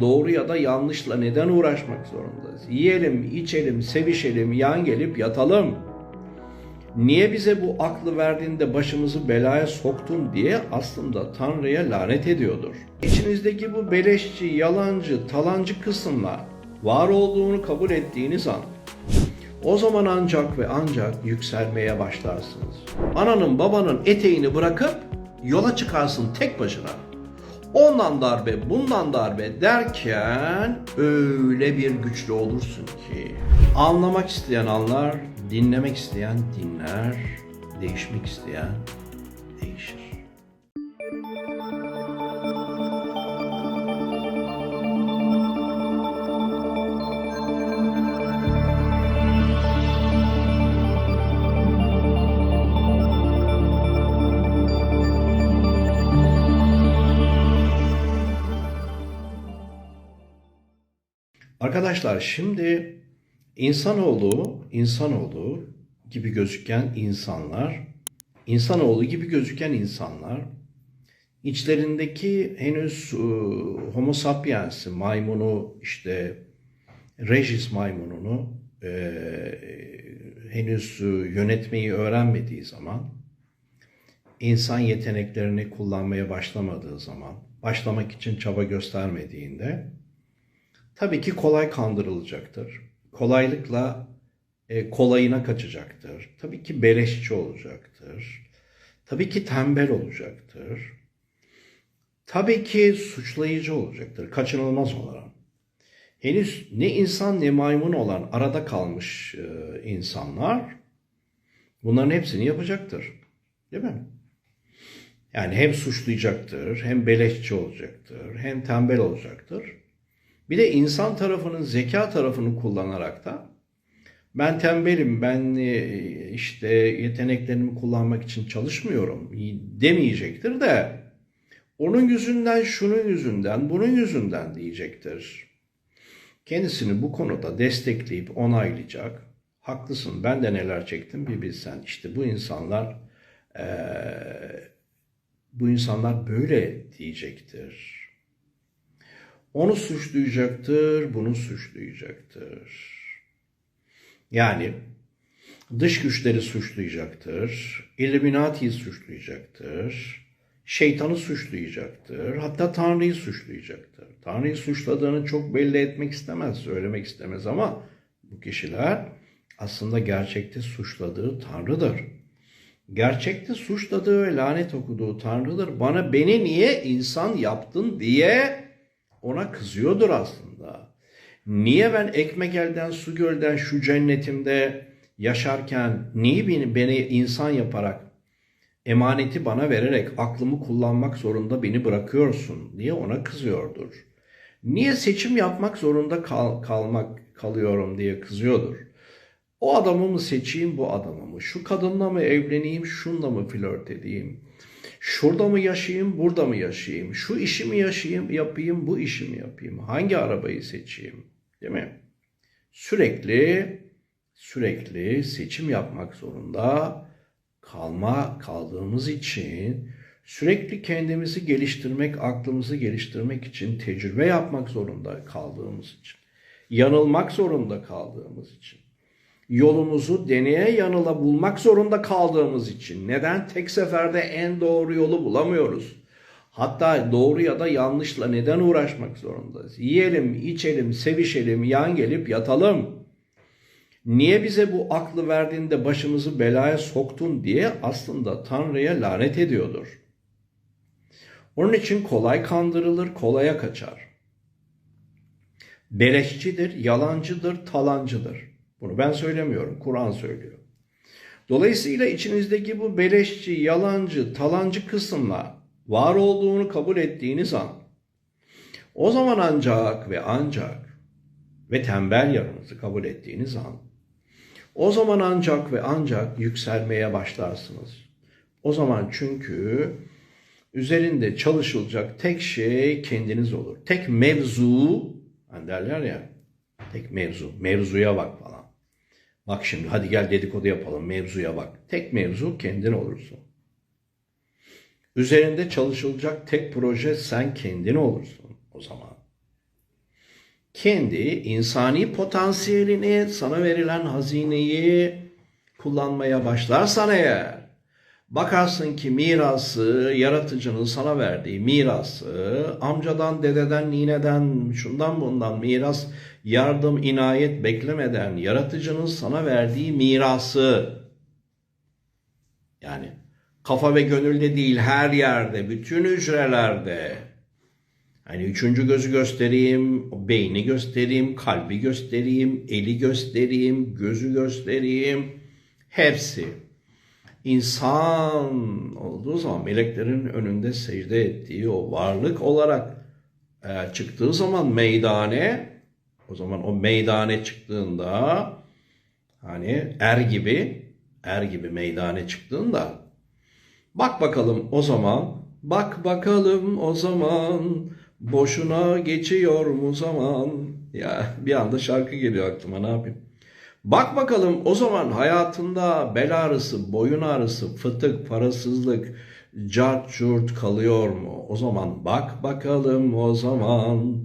Doğru ya da yanlışla neden uğraşmak zorundayız? Yiyelim, içelim, sevişelim, yan gelip yatalım. Niye bize bu aklı verdiğinde başımızı belaya soktun diye aslında Tanrı'ya lanet ediyordur. İçinizdeki bu beleşçi, yalancı, talancı kısımla var olduğunu kabul ettiğiniz an o zaman ancak ve ancak yükselmeye başlarsınız. Ananın babanın eteğini bırakıp yola çıkarsın tek başına. Ondan darbe, bundan darbe derken öyle bir güçlü olursun ki anlamak isteyen anlar, dinlemek isteyen dinler, değişmek isteyen değişir. Arkadaşlar şimdi insanoğlu, insanoğlu gibi gözüken insanlar, insanoğlu gibi gözüken insanlar içlerindeki henüz e, Homo sapiens'i, maymunu işte Regis maymununu e, henüz e, yönetmeyi öğrenmediği zaman insan yeteneklerini kullanmaya başlamadığı zaman, başlamak için çaba göstermediğinde tabii ki kolay kandırılacaktır. Kolaylıkla e, kolayına kaçacaktır. Tabii ki beleşçi olacaktır. Tabii ki tembel olacaktır. Tabii ki suçlayıcı olacaktır. Kaçınılmaz olarak. Henüz ne insan ne maymun olan arada kalmış e, insanlar bunların hepsini yapacaktır. Değil mi? Yani hem suçlayacaktır, hem beleşçi olacaktır, hem tembel olacaktır. Bir de insan tarafının zeka tarafını kullanarak da ben tembelim, ben e, işte yeteneklerimi kullanmak için çalışmıyorum demeyecektir de onun yüzünden, şunun yüzünden, bunun yüzünden diyecektir. Kendisini bu konuda destekleyip onaylayacak. Haklısın ben de neler çektim bir bilsen. İşte bu insanlar eee, bu insanlar böyle diyecektir. Onu suçlayacaktır, bunu suçlayacaktır. Yani dış güçleri suçlayacaktır, Illuminati'yi suçlayacaktır, şeytanı suçlayacaktır, hatta Tanrı'yı suçlayacaktır. Tanrı'yı suçladığını çok belli etmek istemez, söylemek istemez ama bu kişiler aslında gerçekte suçladığı Tanrı'dır. Gerçekte suçladığı ve lanet okuduğu Tanrı'dır. Bana beni niye insan yaptın diye ona kızıyordur aslında. Niye ben ekmek elden su gölden şu cennetimde yaşarken niye beni, beni insan yaparak emaneti bana vererek aklımı kullanmak zorunda beni bırakıyorsun diye ona kızıyordur. Niye seçim yapmak zorunda kal, kalmak kalıyorum diye kızıyordur. O adamı mı seçeyim bu adamı mı? Şu kadınla mı evleneyim, şunla mı flört edeyim? Şurada mı yaşayayım, burada mı yaşayayım? Şu işi mi yaşayayım, yapayım, bu işi mi yapayım? Hangi arabayı seçeyim? Değil mi? Sürekli sürekli seçim yapmak zorunda kalma kaldığımız için sürekli kendimizi geliştirmek, aklımızı geliştirmek için tecrübe yapmak zorunda kaldığımız için, yanılmak zorunda kaldığımız için, yolumuzu deneye yanıla bulmak zorunda kaldığımız için neden tek seferde en doğru yolu bulamıyoruz? Hatta doğru ya da yanlışla neden uğraşmak zorundayız? Yiyelim, içelim, sevişelim, yan gelip yatalım. Niye bize bu aklı verdiğinde başımızı belaya soktun diye aslında Tanrı'ya lanet ediyordur. Onun için kolay kandırılır, kolaya kaçar. Beleşçidir, yalancıdır, talancıdır. Bunu ben söylemiyorum, Kur'an söylüyor. Dolayısıyla içinizdeki bu beleşçi, yalancı, talancı kısımla var olduğunu kabul ettiğiniz an o zaman ancak ve ancak ve tembel yanınızı kabul ettiğiniz an o zaman ancak ve ancak yükselmeye başlarsınız. O zaman çünkü üzerinde çalışılacak tek şey kendiniz olur. Tek mevzu, hani derler ya, tek mevzu, mevzuya bak falan. Bak şimdi hadi gel dedikodu yapalım, mevzuya bak. Tek mevzu kendin olursun. Üzerinde çalışılacak tek proje sen kendin olursun o zaman. kendi insani potansiyelini, sana verilen hazineyi kullanmaya başlarsan eğer, bakarsın ki mirası, yaratıcının sana verdiği mirası, amcadan, dededen, nineden, şundan bundan miras, yardım, inayet beklemeden yaratıcının sana verdiği mirası, yani kafa ve gönülde değil her yerde, bütün hücrelerde, Hani üçüncü gözü göstereyim, beyni göstereyim, kalbi göstereyim, eli göstereyim, gözü göstereyim. Hepsi. İnsan olduğu zaman meleklerin önünde secde ettiği o varlık olarak e, çıktığı zaman meydane, o zaman o meydane çıktığında hani er gibi, er gibi meydane çıktığında bak bakalım o zaman, bak bakalım o zaman Boşuna geçiyor mu zaman? Ya bir anda şarkı geliyor aklıma ne yapayım? Bak bakalım o zaman hayatında bel ağrısı, boyun ağrısı, fıtık, parasızlık, cart curt kalıyor mu? O zaman bak bakalım o zaman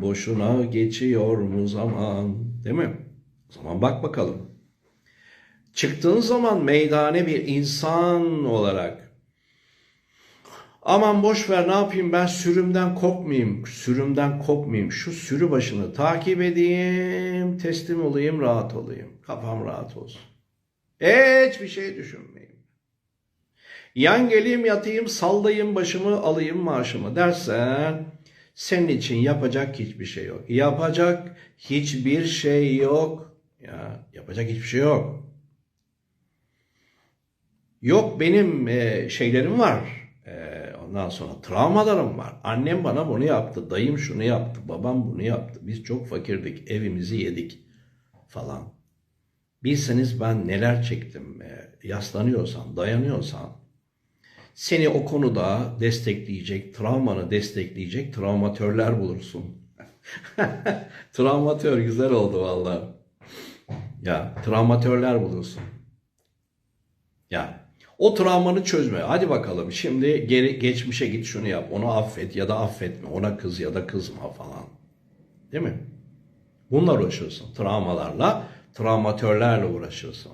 boşuna geçiyor mu zaman? Değil mi? O zaman bak bakalım. Çıktığın zaman meydane bir insan olarak Aman boş ver ne yapayım ben sürümden kopmayayım, sürümden kopmayayım. Şu sürü başını takip edeyim, teslim olayım, rahat olayım. Kafam rahat olsun. Hiçbir şey düşünmeyeyim. Yan geleyim yatayım, sallayayım başımı, alayım maaşımı dersen senin için yapacak hiçbir şey yok. Yapacak hiçbir şey yok. Ya yapacak hiçbir şey yok. Yok benim e, şeylerim var Ondan sonra travmalarım var. Annem bana bunu yaptı, dayım şunu yaptı, babam bunu yaptı. Biz çok fakirdik, evimizi yedik falan. Bilseniz ben neler çektim. Yaslanıyorsan, dayanıyorsan seni o konuda destekleyecek, travmanı destekleyecek travmatörler bulursun. Travmatör güzel oldu vallahi. Ya travmatörler bulursun. Ya o travmanı çözme. Hadi bakalım şimdi geri geçmişe git şunu yap. Onu affet ya da affetme. Ona kız ya da kızma falan. Değil mi? Bunlar uğraşırsın. Travmalarla, travmatörlerle uğraşırsın.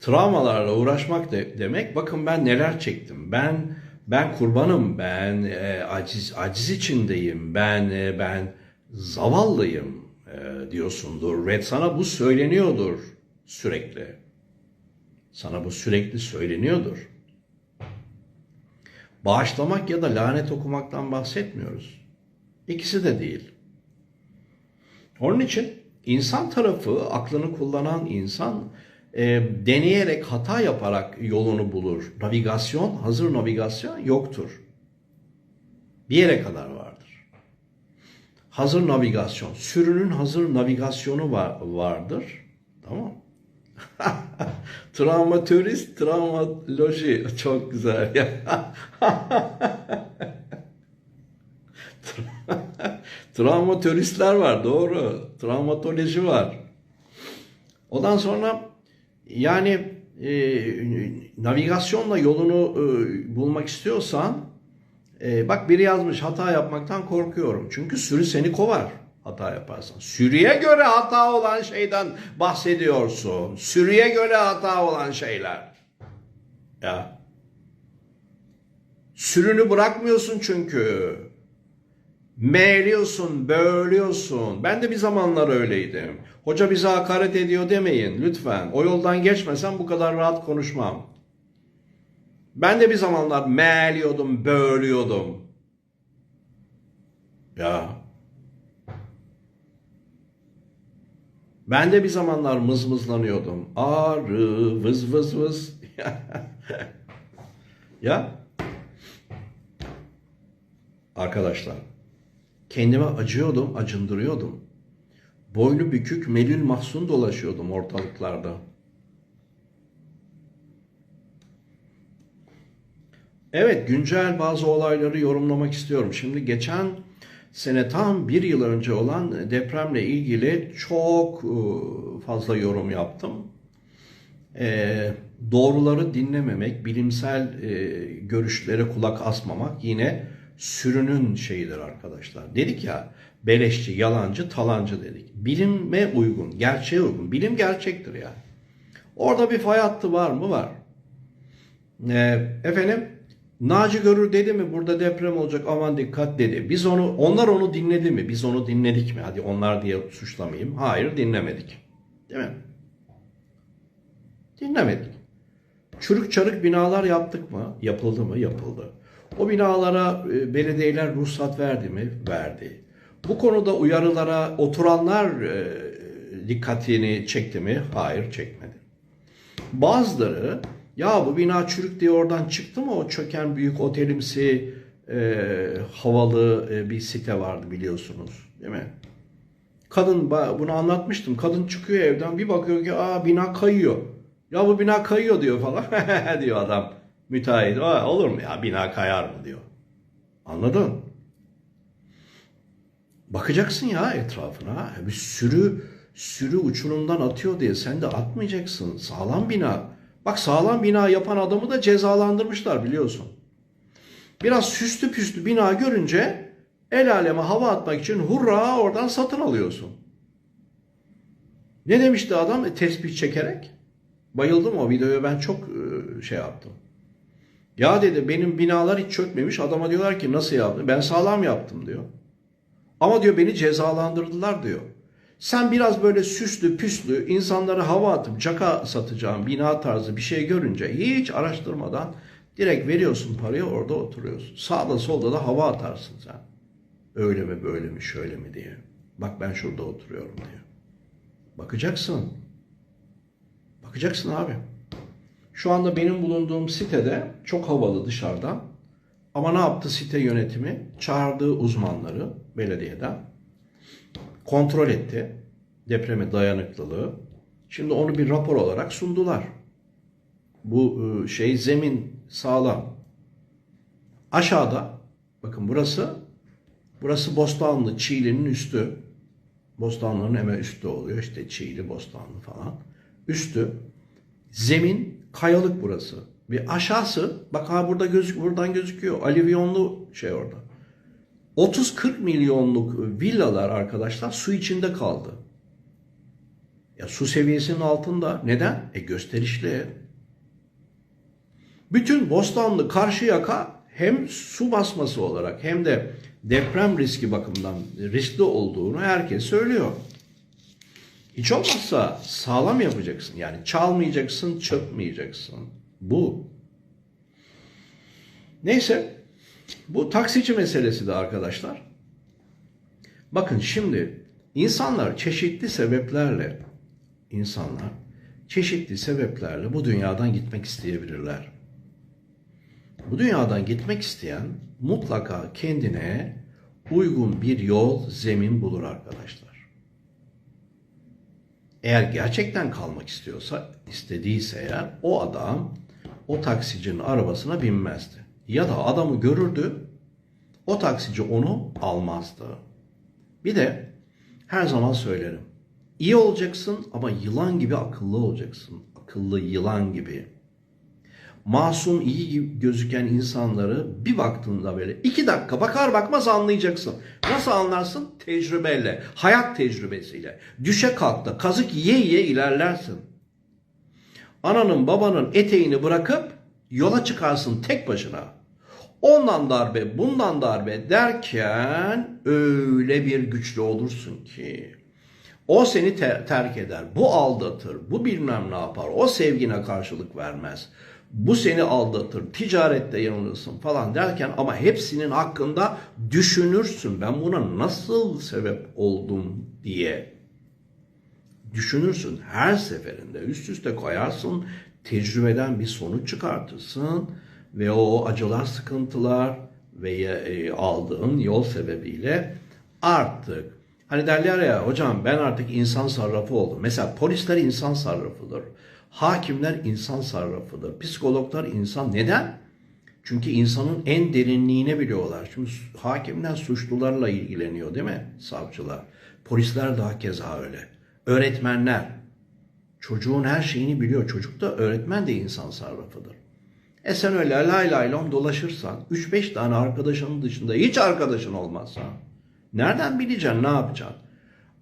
Travmalarla uğraşmak de, demek bakın ben neler çektim. Ben ben kurbanım. Ben e, aciz aciz içindeyim. Ben e, ben zavallıyım e, diyorsundur ve sana bu söyleniyordur sürekli. Sana bu sürekli söyleniyordur. Bağışlamak ya da lanet okumaktan bahsetmiyoruz. İkisi de değil. Onun için insan tarafı, aklını kullanan insan e, deneyerek, hata yaparak yolunu bulur. Navigasyon, hazır navigasyon yoktur. Bir yere kadar vardır. Hazır navigasyon, sürünün hazır navigasyonu var, vardır. Tamam Travmatörist, travmatoloji. Çok güzel ya. Travmatöristler var doğru. Travmatoloji var. Ondan sonra yani e, navigasyonla yolunu e, bulmak istiyorsan e, bak biri yazmış hata yapmaktan korkuyorum. Çünkü sürü seni kovar hata yaparsan. Sürüye göre hata olan şeyden bahsediyorsun. Sürüye göre hata olan şeyler. Ya. Sürünü bırakmıyorsun çünkü. Meğliyorsun, böğürüyorsun. Ben de bir zamanlar öyleydim. Hoca bize hakaret ediyor demeyin lütfen. O yoldan geçmesem bu kadar rahat konuşmam. Ben de bir zamanlar meğliyordum, böğürüyordum. Ya Ben de bir zamanlar mızmızlanıyordum. Arı, vız vız vız. ya. Arkadaşlar, kendime acıyordum, acındırıyordum. Boynu bükük, melül mahzun dolaşıyordum ortalıklarda. Evet, güncel bazı olayları yorumlamak istiyorum. Şimdi geçen sene tam bir yıl önce olan depremle ilgili çok e, fazla yorum yaptım. E, doğruları dinlememek, bilimsel e, görüşlere kulak asmamak yine sürünün şeyidir arkadaşlar. Dedik ya beleşçi, yalancı, talancı dedik. Bilime uygun, gerçeğe uygun. Bilim gerçektir yani. Orada bir fay hattı var mı? Var. Ee, efendim Naci Görür dedi mi burada deprem olacak aman dikkat dedi. Biz onu onlar onu dinledi mi? Biz onu dinledik mi? Hadi onlar diye suçlamayayım. Hayır dinlemedik. Değil mi? Dinlemedik. Çürük çarık binalar yaptık mı? Yapıldı mı? Yapıldı. O binalara e, belediyeler ruhsat verdi mi? Verdi. Bu konuda uyarılara oturanlar e, dikkatini çekti mi? Hayır çekmedi. Bazıları ya bu bina çürük diye oradan çıktı mı o çöken büyük otelimsi e, havalı e, bir site vardı biliyorsunuz değil mi? Kadın bunu anlatmıştım. Kadın çıkıyor evden bir bakıyor ki aa bina kayıyor. Ya bu bina kayıyor diyor falan. diyor adam müteahhit. Aa, olur mu ya bina kayar mı diyor. Anladın? Bakacaksın ya etrafına. Bir sürü sürü uçurumdan atıyor diye sen de atmayacaksın. Sağlam bina. Bak sağlam bina yapan adamı da cezalandırmışlar biliyorsun. Biraz süslü püslü bina görünce el aleme hava atmak için hurra oradan satın alıyorsun. Ne demişti adam e, tespih çekerek? Bayıldım o videoya ben çok e, şey yaptım. Ya dedi benim binalar hiç çökmemiş. Adama diyorlar ki nasıl yaptın? Ben sağlam yaptım diyor. Ama diyor beni cezalandırdılar diyor. Sen biraz böyle süslü püslü insanlara hava atıp caka satacağın bina tarzı bir şey görünce hiç araştırmadan direkt veriyorsun parayı orada oturuyorsun. Sağda solda da hava atarsın sen. Öyle mi böyle mi şöyle mi diye. Bak ben şurada oturuyorum diyor. Bakacaksın. Bakacaksın abi. Şu anda benim bulunduğum sitede çok havalı dışarıdan. Ama ne yaptı site yönetimi? Çağırdığı uzmanları belediyeden kontrol etti. Depreme dayanıklılığı. Şimdi onu bir rapor olarak sundular. Bu e, şey zemin sağlam. Aşağıda bakın burası burası Bostanlı, Çiğli'nin üstü. Bostanlı'nın hemen üstü oluyor. İşte Çiğli, Bostanlı falan. Üstü. Zemin kayalık burası. Bir aşağısı bak ha burada gözük buradan gözüküyor. Alivyonlu şey orada. 30-40 milyonluk villalar arkadaşlar su içinde kaldı. Ya su seviyesinin altında. Neden? E gösterişli. Bütün Bostanlı Karşıyaka hem su basması olarak hem de deprem riski bakımından riskli olduğunu herkes söylüyor. Hiç olmazsa sağlam yapacaksın. Yani çalmayacaksın, çökmeyeceksin. Bu. Neyse bu taksici meselesi de arkadaşlar. Bakın şimdi insanlar çeşitli sebeplerle insanlar çeşitli sebeplerle bu dünyadan gitmek isteyebilirler. Bu dünyadan gitmek isteyen mutlaka kendine uygun bir yol, zemin bulur arkadaşlar. Eğer gerçekten kalmak istiyorsa, istediyse eğer o adam o taksicinin arabasına binmezdi. Ya da adamı görürdü, o taksici onu almazdı. Bir de her zaman söylerim. İyi olacaksın ama yılan gibi akıllı olacaksın. Akıllı yılan gibi. Masum iyi gözüken insanları bir baktığında böyle iki dakika bakar bakmaz anlayacaksın. Nasıl anlarsın? Tecrübeyle, hayat tecrübesiyle. Düşe kalkta kazık yiye yiye ilerlersin. Ananın babanın eteğini bırakıp yola çıkarsın tek başına. Ondan darbe, bundan darbe derken öyle bir güçlü olursun ki o seni ter- terk eder, bu aldatır, bu bilmem ne yapar, o sevgine karşılık vermez. Bu seni aldatır, ticarette yanılırsın falan derken ama hepsinin hakkında düşünürsün. Ben buna nasıl sebep oldum diye düşünürsün. Her seferinde üst üste koyarsın, tecrübeden bir sonuç çıkartırsın ve o acılar, sıkıntılar ve e, aldığın yol sebebiyle artık hani derler ya hocam ben artık insan sarrafı oldum. Mesela polisler insan sarrafıdır. Hakimler insan sarrafıdır. Psikologlar insan. Neden? Çünkü insanın en derinliğine biliyorlar. Şimdi hakimler suçlularla ilgileniyor değil mi? Savcılar. Polisler daha keza öyle. Öğretmenler. Çocuğun her şeyini biliyor. Çocuk da öğretmen de insan sarrafıdır. E sen öyle lay lay dolaşırsan 3-5 tane arkadaşının dışında hiç arkadaşın olmazsa nereden bileceksin ne yapacaksın?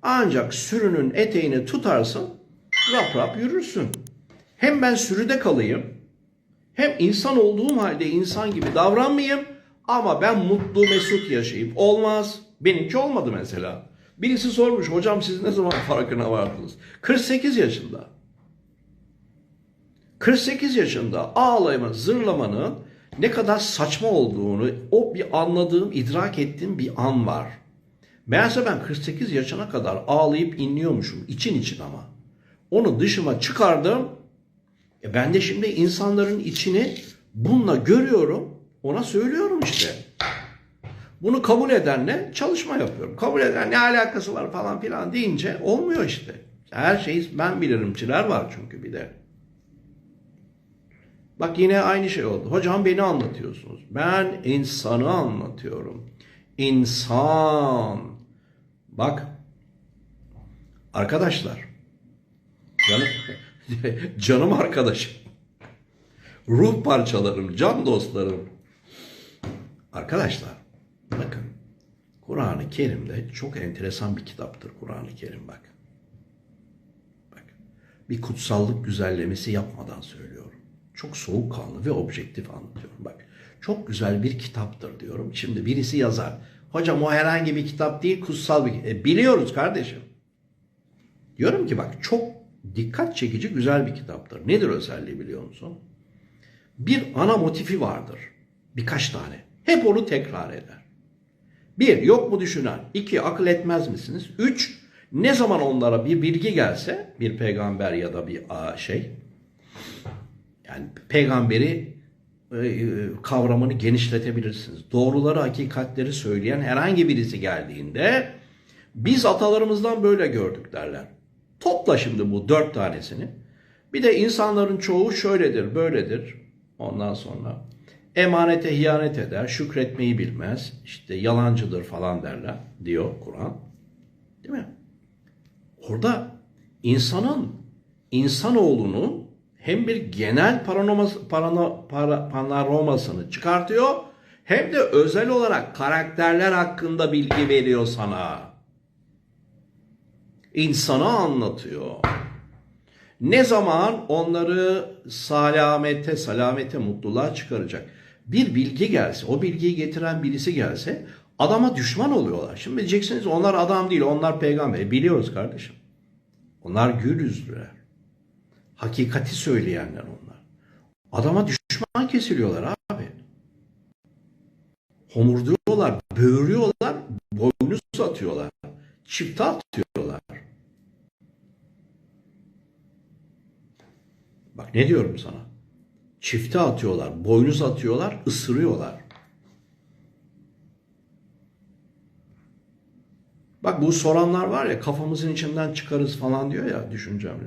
Ancak sürünün eteğini tutarsın rap rap yürürsün. Hem ben sürüde kalayım hem insan olduğum halde insan gibi davranmayayım ama ben mutlu mesut yaşayayım. Olmaz. Benimki olmadı mesela. Birisi sormuş hocam siz ne zaman farkına vardınız? 48 yaşında. 48 yaşında ağlama, zırlamanın ne kadar saçma olduğunu o bir anladığım, idrak ettiğim bir an var. Meğerse ben 48 yaşına kadar ağlayıp inliyormuşum. için için ama. Onu dışıma çıkardım. E ben de şimdi insanların içini bununla görüyorum. Ona söylüyorum işte. Bunu kabul edenle çalışma yapıyorum. Kabul eden ne alakası var falan filan deyince olmuyor işte. Her şeyi ben bilirimçiler var çünkü bir de. Bak yine aynı şey oldu. Hocam beni anlatıyorsunuz. Ben insanı anlatıyorum. İnsan. Bak. Arkadaşlar. Canım, canım arkadaşım. Ruh parçalarım, can dostlarım. Arkadaşlar bakın. Kur'an-ı Kerim'de çok enteresan bir kitaptır Kur'an-ı Kerim bak. Bak. Bir kutsallık güzellemesi yapmadan söylüyorum. Çok soğukkanlı ve objektif anlatıyorum. Bak çok güzel bir kitaptır diyorum. Şimdi birisi yazar. Hocam o herhangi bir kitap değil kutsal bir e, Biliyoruz kardeşim. Diyorum ki bak çok dikkat çekici güzel bir kitaptır. Nedir özelliği biliyor musun? Bir ana motifi vardır. Birkaç tane. Hep onu tekrar eder. Bir, yok mu düşünen? İki, akıl etmez misiniz? Üç, ne zaman onlara bir bilgi gelse, bir peygamber ya da bir şey, yani peygamberi e, kavramını genişletebilirsiniz. Doğruları, hakikatleri söyleyen herhangi birisi geldiğinde biz atalarımızdan böyle gördük derler. Topla şimdi bu dört tanesini. Bir de insanların çoğu şöyledir, böyledir. Ondan sonra emanete hiyanet eder, şükretmeyi bilmez, işte yalancıdır falan derler diyor Kur'an. Değil mi? Orada insanın, insanoğlunun hem bir genel panoraması, parano, para, panoramasını çıkartıyor hem de özel olarak karakterler hakkında bilgi veriyor sana. İnsana anlatıyor. Ne zaman onları salamete, salamete, mutluluğa çıkaracak bir bilgi gelse, o bilgiyi getiren birisi gelse adama düşman oluyorlar. Şimdi diyeceksiniz onlar adam değil, onlar peygamber. E, biliyoruz kardeşim. Onlar gül yüzlüler. Hakikati söyleyenler onlar. Adama düşman kesiliyorlar abi. Homurduyorlar, böğürüyorlar, boynuz atıyorlar. Çifte atıyorlar. Bak ne diyorum sana. Çifte atıyorlar, boynuz atıyorlar, ısırıyorlar. Bak bu soranlar var ya kafamızın içinden çıkarız falan diyor ya düşüncemle.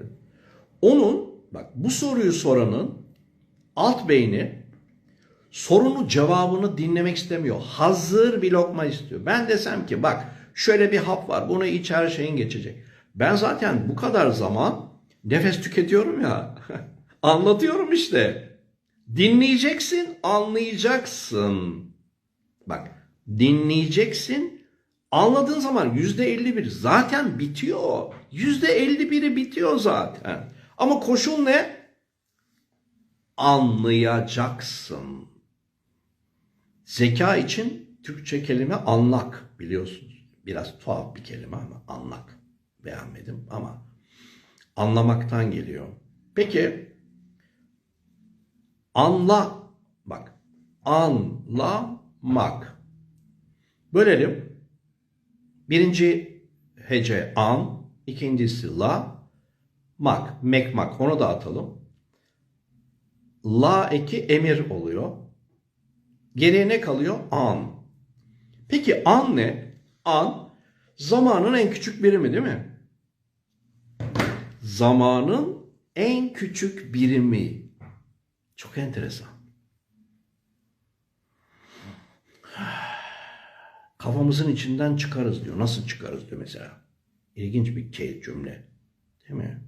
Onun bak bu soruyu soranın alt beyni sorunun cevabını dinlemek istemiyor. Hazır bir lokma istiyor. Ben desem ki bak şöyle bir hap var bunu iç her şeyin geçecek. Ben zaten bu kadar zaman nefes tüketiyorum ya. Anlatıyorum işte. Dinleyeceksin, anlayacaksın. Bak, dinleyeceksin, anladığın zaman yüzde elli bir zaten bitiyor. Yüzde elli biri bitiyor zaten. Ama koşul ne? Anlayacaksın. Zeka için Türkçe kelime anlak biliyorsunuz. Biraz tuhaf bir kelime ama anlak. Beğenmedim ama anlamaktan geliyor. Peki Anla, bak, anlamak. Bölelim. Birinci hece an, ikincisi la, mak, mekmak. Onu da atalım. La eki emir oluyor. Geriye ne kalıyor? An. Peki an ne? An zamanın en küçük birimi değil mi? Zamanın en küçük birimi. Çok enteresan. Kafamızın içinden çıkarız diyor. Nasıl çıkarız diyor mesela. İlginç bir cümle. Değil mi?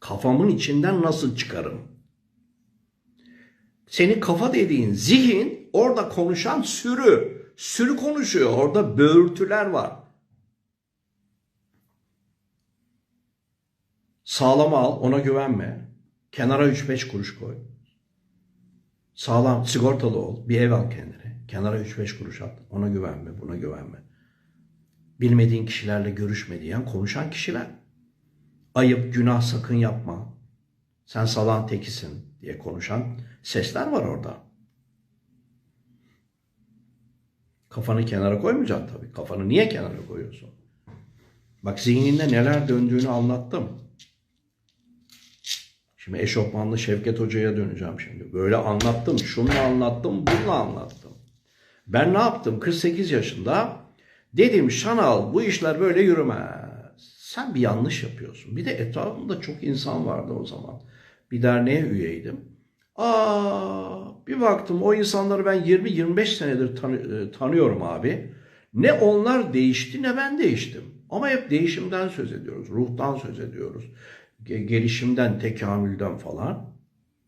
Kafamın içinden nasıl çıkarım? Senin kafa dediğin zihin orada konuşan sürü. Sürü konuşuyor. Orada böğürtüler var. Sağlam al, ona güvenme. Kenara 3-5 kuruş koy. Sağlam, sigortalı ol. Bir ev al kendine. Kenara 3-5 kuruş at. Ona güvenme, buna güvenme. Bilmediğin kişilerle görüşme diyen konuşan kişiler. Ayıp, günah sakın yapma. Sen salan tekisin diye konuşan sesler var orada. Kafanı kenara koymayacaksın tabii. Kafanı niye kenara koyuyorsun? Bak zihninde neler döndüğünü anlattım. Şimdi eşofmanlı Şevket Hoca'ya döneceğim şimdi. Böyle anlattım, şunu anlattım, bunu anlattım. Ben ne yaptım? 48 yaşında dedim Şanal bu işler böyle yürümez. Sen bir yanlış yapıyorsun. Bir de etrafımda çok insan vardı o zaman. Bir derneğe üyeydim. Aa, bir baktım o insanları ben 20-25 senedir tanı- e, tanıyorum abi. Ne onlar değişti ne ben değiştim. Ama hep değişimden söz ediyoruz, ruhtan söz ediyoruz. Ge- gelişimden, tekamülden falan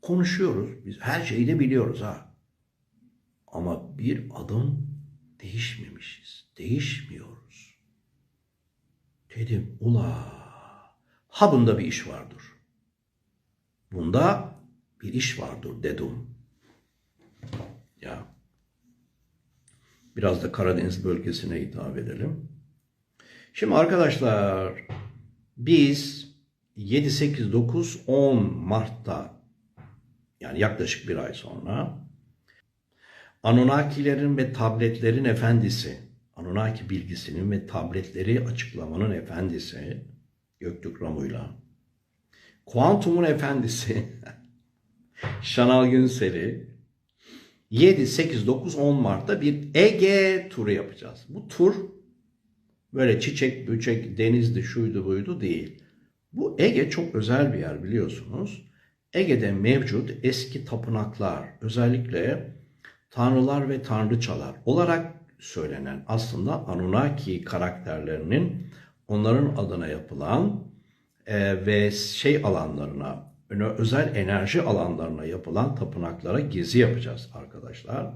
konuşuyoruz. Biz her şeyi de biliyoruz ha. Ama bir adım değişmemişiz. Değişmiyoruz. Dedim ula ha bunda bir iş vardır. Bunda bir iş vardır dedim. Ya. Biraz da Karadeniz bölgesine hitap edelim. Şimdi arkadaşlar biz 7, 8, 9, 10 Mart'ta yani yaklaşık bir ay sonra Anunnakilerin ve tabletlerin efendisi, Anunnaki bilgisinin ve tabletleri açıklamanın efendisi Göktürk Ramu'yla, Kuantumun efendisi Şanal Günsel'i 7, 8, 9, 10 Mart'ta bir Ege turu yapacağız. Bu tur böyle çiçek, böcek, denizdi, şuydu, buydu değil. Bu Ege çok özel bir yer biliyorsunuz. Ege'de mevcut eski tapınaklar, özellikle tanrılar ve tanrıçalar olarak söylenen aslında Anunnaki karakterlerinin onların adına yapılan e, ve şey alanlarına, özel enerji alanlarına yapılan tapınaklara gezi yapacağız arkadaşlar.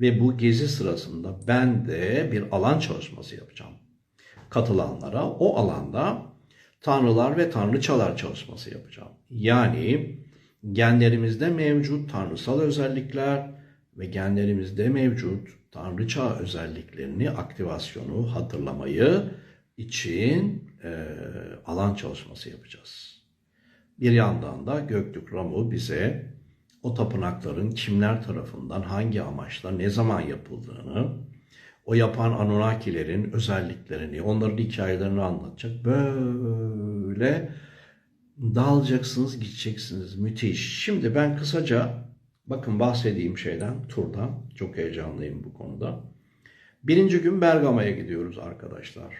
Ve bu gezi sırasında ben de bir alan çalışması yapacağım. Katılanlara o alanda tanrılar ve tanrıçalar çalışması yapacağım. Yani genlerimizde mevcut tanrısal özellikler ve genlerimizde mevcut tanrıça özelliklerini aktivasyonu hatırlamayı için e, alan çalışması yapacağız. Bir yandan da Göktürk Ramu bize o tapınakların kimler tarafından hangi amaçla ne zaman yapıldığını, o yapan Anunnakilerin özelliklerini, onların hikayelerini anlatacak. Böyle dalacaksınız, gideceksiniz. Müthiş. Şimdi ben kısaca bakın bahsedeyim şeyden, turdan. Çok heyecanlıyım bu konuda. Birinci gün Bergama'ya gidiyoruz arkadaşlar.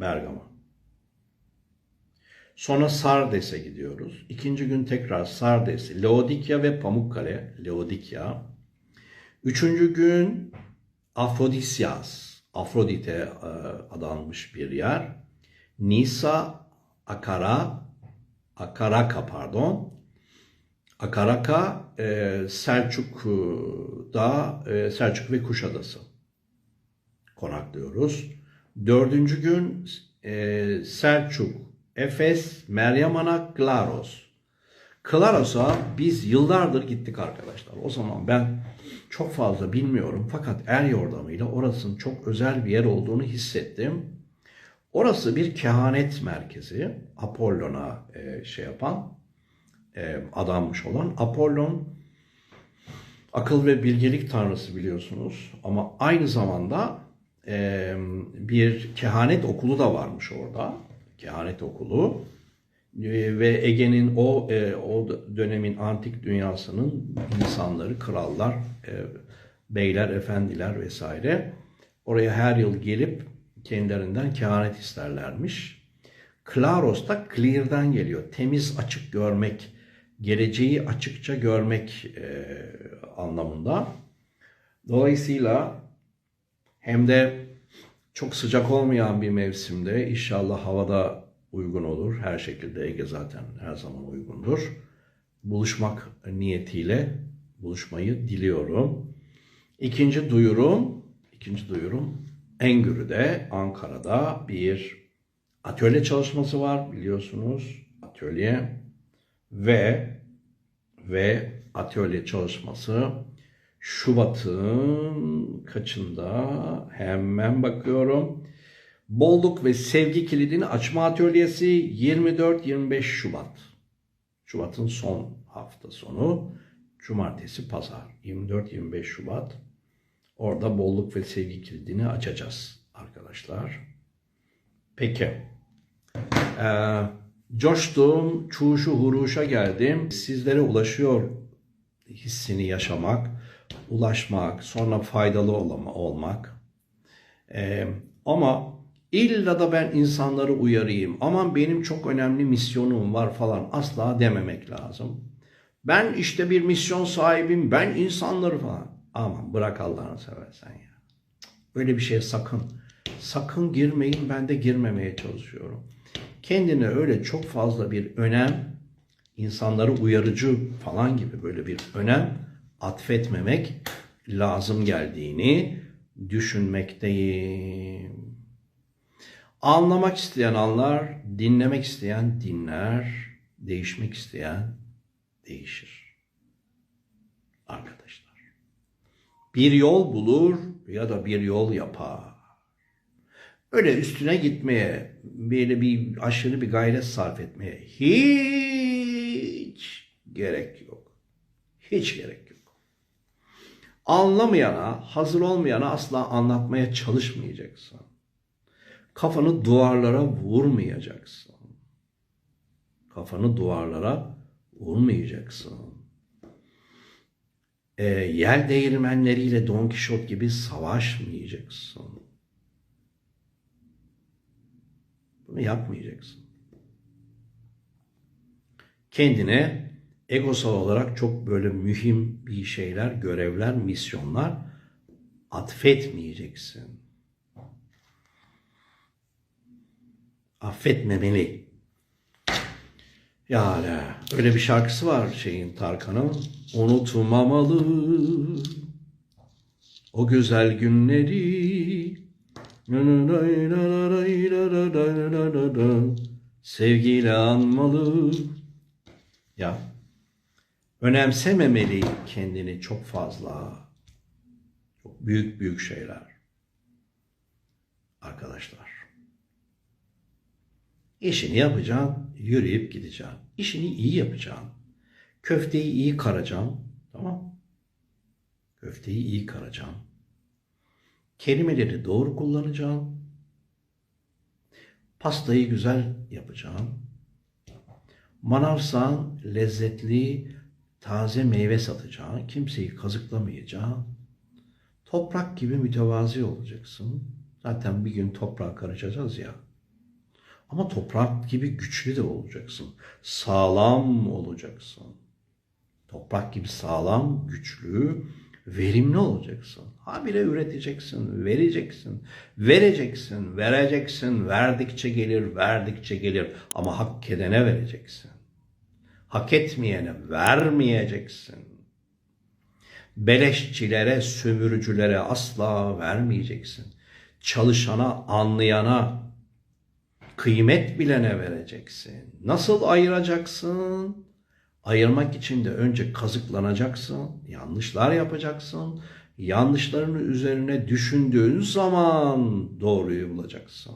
Bergama. Sonra Sardes'e gidiyoruz. İkinci gün tekrar Sardes, Laodikya ve Pamukkale, Laodikya. Üçüncü gün Afrodisyas, Afrodite e, adanmış bir yer. Nisa, Akara, Akaraka pardon. Akaraka, e, Selçuk'da, e, Selçuk ve Kuşadası konaklıyoruz. Dördüncü gün Selçuk, Efes, Meryem Ana, Klaros. Klaros'a biz yıllardır gittik arkadaşlar. O zaman ben çok fazla bilmiyorum fakat er yordamıyla orasının çok özel bir yer olduğunu hissettim. Orası bir kehanet merkezi. Apollon'a e, şey yapan, e, adanmış olan. Apollon akıl ve bilgelik tanrısı biliyorsunuz. Ama aynı zamanda e, bir kehanet okulu da varmış orada. Kehanet okulu. E, ve Ege'nin o e, o dönemin antik dünyasının insanları, krallar, e, beyler, efendiler vesaire oraya her yıl gelip kendilerinden kehanet isterlermiş. Klaros da clear'dan geliyor. Temiz, açık görmek, geleceği açıkça görmek e, anlamında. Dolayısıyla hem de çok sıcak olmayan bir mevsimde inşallah havada uygun olur. Her şekilde Ege zaten her zaman uygundur. Buluşmak niyetiyle buluşmayı diliyorum. İkinci duyurum, ikinci duyurum Engür'de, Ankara'da bir atölye çalışması var biliyorsunuz. Atölye ve ve atölye çalışması Şubat'ın kaçında hemen bakıyorum. Bolluk ve sevgi kilidini açma atölyesi 24-25 Şubat. Şubat'ın son hafta sonu. Cumartesi, pazar. 24-25 Şubat. Orada bolluk ve sevgi kilidini açacağız arkadaşlar. Peki. Ee, coştum, çuşu huruşa geldim. Sizlere ulaşıyor hissini yaşamak, ulaşmak, sonra faydalı olma, olmak. Ee, ama illa da ben insanları uyarayım. Aman benim çok önemli misyonum var falan asla dememek lazım. Ben işte bir misyon sahibim, ben insanları falan. Aman bırak Allah'ını seversen ya. Öyle bir şeye sakın. Sakın girmeyin ben de girmemeye çalışıyorum. Kendine öyle çok fazla bir önem, insanları uyarıcı falan gibi böyle bir önem atfetmemek lazım geldiğini düşünmekteyim. Anlamak isteyen anlar, dinlemek isteyen dinler, değişmek isteyen değişir. Arkadaşlar. Bir yol bulur ya da bir yol yapar. Öyle üstüne gitmeye, böyle bir aşırı bir gayret sarf etmeye hiç gerek yok. Hiç gerek yok. Anlamayana, hazır olmayana asla anlatmaya çalışmayacaksın. Kafanı duvarlara vurmayacaksın. Kafanı duvarlara vurmayacaksın. E, yel değirmenleriyle Don Kişot gibi savaşmayacaksın. Bunu yapmayacaksın. Kendine egosal olarak çok böyle mühim bir şeyler, görevler, misyonlar atfetmeyeceksin. Affetmemeli. Yani öyle bir şarkısı var şeyin Tarkan'ın. Unutmamalı o güzel günleri sevgiyle anmalı. Ya önemsememeli kendini çok fazla. Çok büyük büyük şeyler. Arkadaşlar. İşini yapacaksın, yürüyüp gideceksin. İşini iyi yapacaksın. Köfteyi iyi karacaksın. Tamam Köfteyi iyi karacaksın. Kelimeleri doğru kullanacaksın. Pastayı güzel yapacaksın. Manavsan lezzetli taze meyve satacaksın. Kimseyi kazıklamayacaksın. Toprak gibi mütevazi olacaksın. Zaten bir gün toprağa karışacağız ya. Ama toprak gibi güçlü de olacaksın. Sağlam olacaksın. Toprak gibi sağlam, güçlü, verimli olacaksın. Habire üreteceksin, vereceksin, vereceksin, vereceksin. Verdikçe gelir, verdikçe gelir. Ama hak edene vereceksin. Hak etmeyene vermeyeceksin. Beleşçilere, sömürücülere asla vermeyeceksin. Çalışana, anlayana, kıymet bilene vereceksin. Nasıl ayıracaksın? Ayırmak için de önce kazıklanacaksın, yanlışlar yapacaksın. Yanlışların üzerine düşündüğün zaman doğruyu bulacaksın.